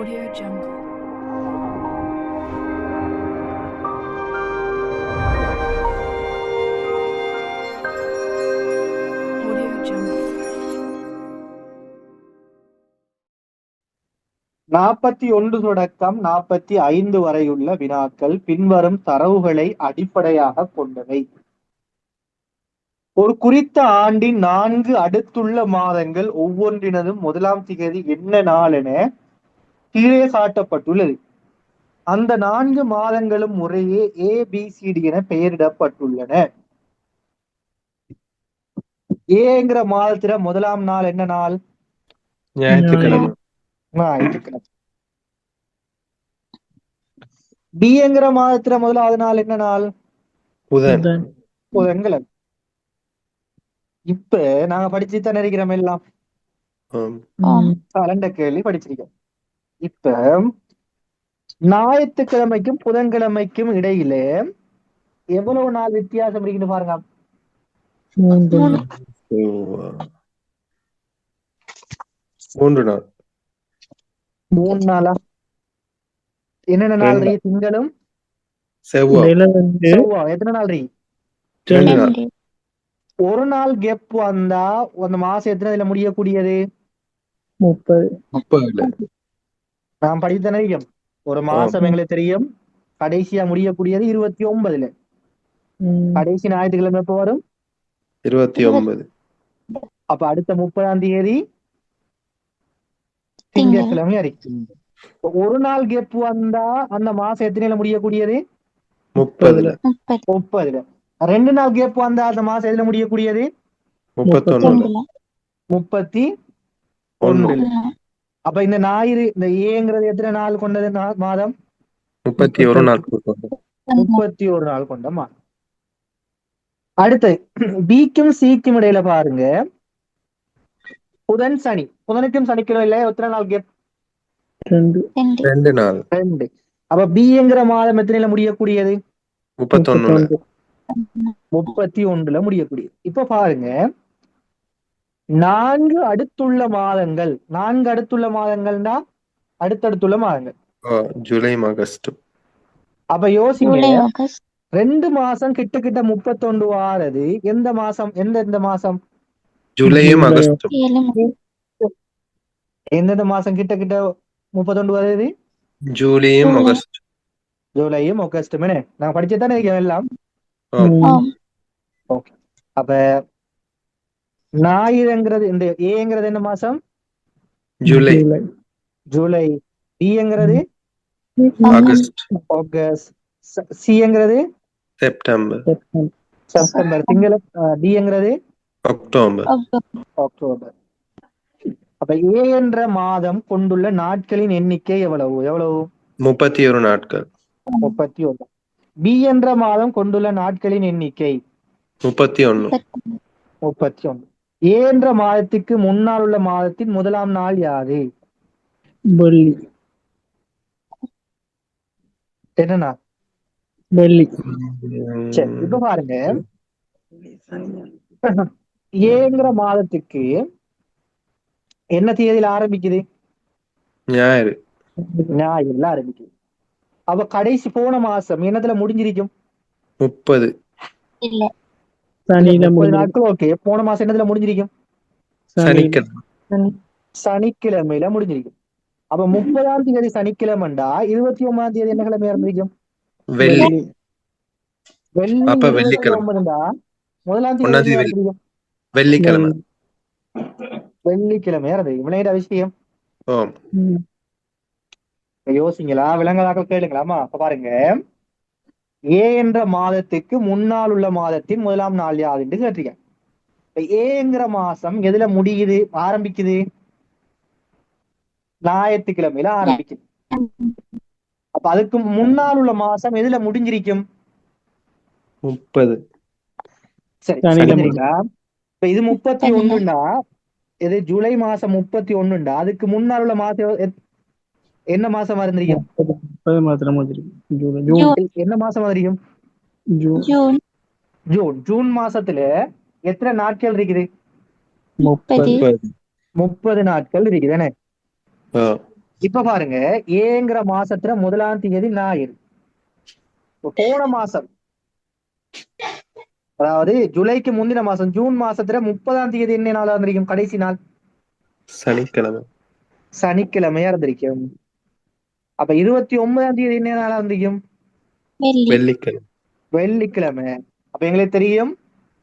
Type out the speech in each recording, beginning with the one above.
Audio Jungle. Audio Jungle. நாற்பத்தி ஒன்று தொடக்கம் நாற்பத்தி ஐந்து வரையுள்ள வினாக்கள் பின்வரும் தரவுகளை அடிப்படையாக கொண்டவை ஒரு குறித்த ஆண்டின் நான்கு அடுத்துள்ள மாதங்கள் ஒவ்வொன்றினதும் முதலாம் திகதி என்ன நாள் என கீழே காட்டப்பட்டுள்ளது. அந்த நான்கு மாதங்களும் முறையே ஏ பி சி டி என பெயரிடப்பட்டுள்ளன. ஏங்கிற மாதத்தில முதலாம் நாள் என்ன நாள்? ஞாயிற்றுக்கிழமை. பிங்கிற மாதத்துல முதலாவது நாள் என்ன நாள்? புதன். புதன்கிழமை. இப்ப நாங்க படிச்சு தானே இருக்கிறோம் எல்லாம். கேள்வி படிச்சிருக்கோம். இப்ப ஞாயிற்றுக்கிழமைக்கும் புதன்கிழமைக்கும் இடையில எவ்வளவு நாள் வித்தியாசம் இருக்குன்னு பாருங்க. மூன்று நாள். மூணு நாளா. என்னென்ன நாள். ரீ திங்களும்? செவ்வாய். செவ்வாய். எத்தனை நாள் ரீ? ஒரு நாள் கெப் வந்தா அந்த மாசம் எத்தனை இதுல முடியக்கூடியது? முப்பது. முப்பதுல நான் படித்தன தெரியும் ஒரு மாசம் எங்களுக்கு தெரியும். கடைசியா முடியக்கூடியது இருபத்தி ஒன்பதுல. கடைசி ஞாயிற்றுக்கிழமை எப்போ வரும்? இருபத்தி ஒன்பது அப்ப அடுத்த முப்பதாம் தேதி திங்கட்கிழமை அறிக்கை ஒரு நாள் கெப் வந்தா அந்த மாசம் எத்தனைல முடியக்கூடியது? முப்பதுல. முப்பதுல. ரெண்டு நாள் கேப் வந்தா அந்த மாசம் எதுல முடியக்கூடியது? முப்பத்தி ஒண்ணு ஒண்ணுல அப்ப இந்த ஞாயிறு இந்த ஏங்கிறது எத்தனை நாள் கொண்டது மாதம்? முப்பத்தி ஒரு நாள். முப்பத்தி ஒரு நாள் கொண்ட மாதம் அடுத்து பிக்கும் சிக்கும் இடையில பாருங்க. புதன் சனி. புதனுக்கும் சனிக்கும் இல்ல எத்தனை நாள் கேப் ரெண்டு. நாள். ரெண்டு. அப்ப பிங்கிற மாதம் எத்தனைல முடியக்கூடியது? முப்பத்தொன்னுல. முப்பத்தி ஒன்றுல முடியக்கூடியது. இப்ப பாருங்க. நான்கு அடுத்துள்ள மாதங்கள். நான்கு அடுத்துள்ள மாதங்கள்னா அடுத்தடுத்துள்ள மாதங்கள். ஜூலை ஆகஸ்ட். அப்ப யோசிங்க. ரெண்டு மாசம் கிட்ட கிட்ட முப்பத்தொண்டு வாரது. எந்த மாசம்? எந்த எந்த மாசம்? ஜூலையும் எந்தெந்த மாசம் கிட்ட கிட்ட முப்பத்தொண்டு வருது? ஜூலையும் ஆகஸ்ட். ஜூலையும் ஆகஸ்டுமே நான் படிச்சதானே எல்லாம்? ஆம். அப்ப ஞாயிறுங்கிறது இந்த ஏங்கிறது என்ன மாசம்? ஜூலை. ஜூலை. பிங்கிறது? ஆகஸ்ட். ஆகஸ்ட். சிங்கிறது? செப்டம்பர். செப்டம்பர். திங்கள டிங்கிறது? அக்டோபர். அக்டோபர். அப்ப ஏ என்ற மாதம் கொண்டுள்ள நாட்களின் எண்ணிக்கை எவ்வளவு? எவ்வளவு? முப்பத்தி ஒரு நாட்கள். முப்பத்தி ஒன்று பி என்ற மாதம் கொண்டுள்ள நாட்களின் எண்ணிக்கை? முப்பத்தி ஒண்ணு முப்பத்தி ஒன்று ஏ என்ற மாதத்துக்கு முன்னால் உள்ள மாதத்தின் முதலாம் நாள் யாது? வெள்ளி. என்னன்னா வெள்ளி. சரி இப்ப பாருங்க. ஏங்கிற மாதத்துக்கு என்ன தேதியில ஆரம்பிக்குது? ஞாயிறு. ஞாயிறுல ஆரம்பிக்குது. அப்ப கடைசி போன மாசம் என்னத்துல முடிஞ்சிருக்கும்? முப்பது. சனியில நாட்கள் ஓகே போன மாசம் என்னத்துல முடிஞ்சிருக்கும் சனிக்கிழமை சனிக்கிழமையில முடிஞ்சிருக்கும் அப்ப முப்பதாம் தேதி சனிக்கிழமைண்டா இருபத்தி ஒன்பதாம் தேதி என்ன கிழமை இருந்திருக்கும் வெள்ளி வெள்ளி முதலாம் தேதி. இருந்திருக்கும்? வெள்ளிக்கிழமை வெள்ளிக்கிழமை இருந்தது விளையாட விஷயம். யோசிங்களா விலங்கலாக்கள் கேளுங்களாமா அப்ப பாருங்க ஏ என்ற மாதத்துக்கு முன்னால் உள்ள மாதத்தின் முதலாம் நாள் யாதுன்னு கேட்டிருக்கேன் இப்ப ஏங்கிற மாசம் எதுல முடியுது ஆரம்பிக்குது? ஞாயிற்றுக்கிழமையில ஆரம்பிக்குது. அப்ப அதுக்கு முன்னால் உள்ள மாசம் எதுல முடிஞ்சிருக்கும்? முப்பது. சரி இப்ப இது முப்பத்தி ஒண்ணுண்டா இது ஜூலை மாசம் முப்பத்தி ஒண்ணுண்டா அதுக்கு முன்னால் உள்ள மாசம் என்ன மாசமா இருந்திருக்கும் முப்பது மாத்திரம் ஜூன் என்ன மாசமா இருக்கும் ஜூன் ஜூன் ஜூன் மாசத்துல எத்தனை நாட்கள் இருக்குது முப்பது நாட்கள் இருக்குது இப்ப பாருங்க ஏங்கிற மாசத்துல முதலாம் தேதி ஞாயிறு போன மாசம் அதாவது ஜூலைக்கு முந்தின மாசம் ஜூன் மாசத்துல முப்பதாம் தேதி என்ன நாளா இருந்திருக்கும் கடைசி நாள் சனிக்கிழமை சனிக்கிழமையா இருந்திருக்கும் அப்ப இருபத்தி ஒன்பதாம் தேதி என்ன நாளா வெள்ளி. வெள்ளிக்கிழமை. வெள்ளிக்கிழமை. அப்ப எங்களுக்கு தெரியும்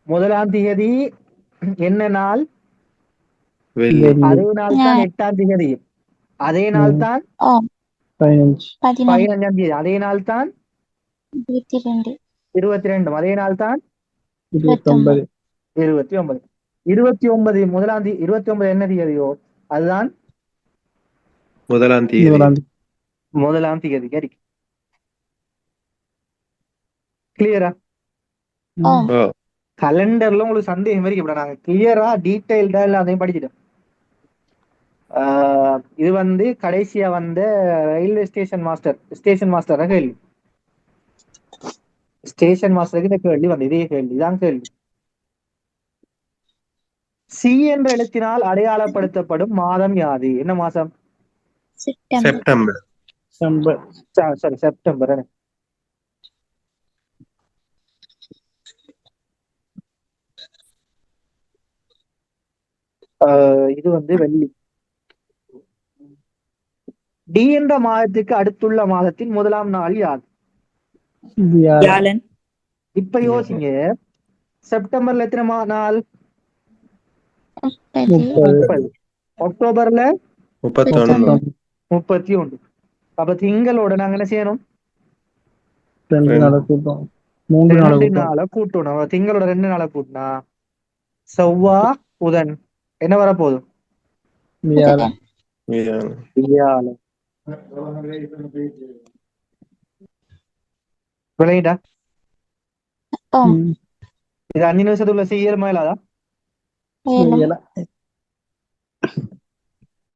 முதலாம் தேதி என்ன நாள்? அதே நாள் தான் எட்டாம் தேதி. அதே நாள் தான் பதினஞ்சாம் தேதி. அதே நாள் தான் இருபத்தி ரெண்டு அதே நாள் தான் இருபத்தி ஒன்பது இருபத்தி ஒன்பது முதலாம் தேதி இருபத்தி ஒன்பது என்ன தேதியோ? அதுதான் முதலாம் தேதி. முதலாம் தேதி. முதலாம் தேதி சரி கிளியரா கலண்டர்ல உங்களுக்கு சந்தேகம் இப்ப நாங்க கிளியரா டீடைல்டா எல்லாத்தையும் படிச்சிட்டோம் ஆஹ் இது வந்து கடைசியா வந்த railway station master station master கேள்வி. ஸ்டேஷன் மாஸ்டருக்கு இந்த கேள்வி வந்து இதே கேள்வி இதான் கேள்வி. சி என்ற எழுத்தினால் அடையாளப்படுத்தப்படும் மாதம் யாது? என்ன மாசம் செப்டம்பர் செப்டம்பர் சாரி செப்டம்பர் இது வந்து வெள்ளி. டி என்ற மாதத்துக்கு அடுத்துள்ள மாதத்தின் முதலாம் நாள் யாது வியாழன் இப்ப யோசிங்க. செப்டம்பர்ல எத்தனை மா நாள்? முப்பது. அக்டோபர்ல முப்பத்தி ஒன்று. அப்ப திங்களோட நாங்க என்ன செய்யணும்? ரெண்டு நாளை கூட்டம். ரெண்டு கூட்டணும். திங்களோட ரெண்டு நாளை கூட்டினா செவ்வா புதன். என்ன வரப்போகுது? வியாழன். வியாழன். வியாழன். விளையிட்டா ஓம் ம். இது அஞ்சு நிமிஷத்துக்குள்ள செய்யலுமா இல்லாதா.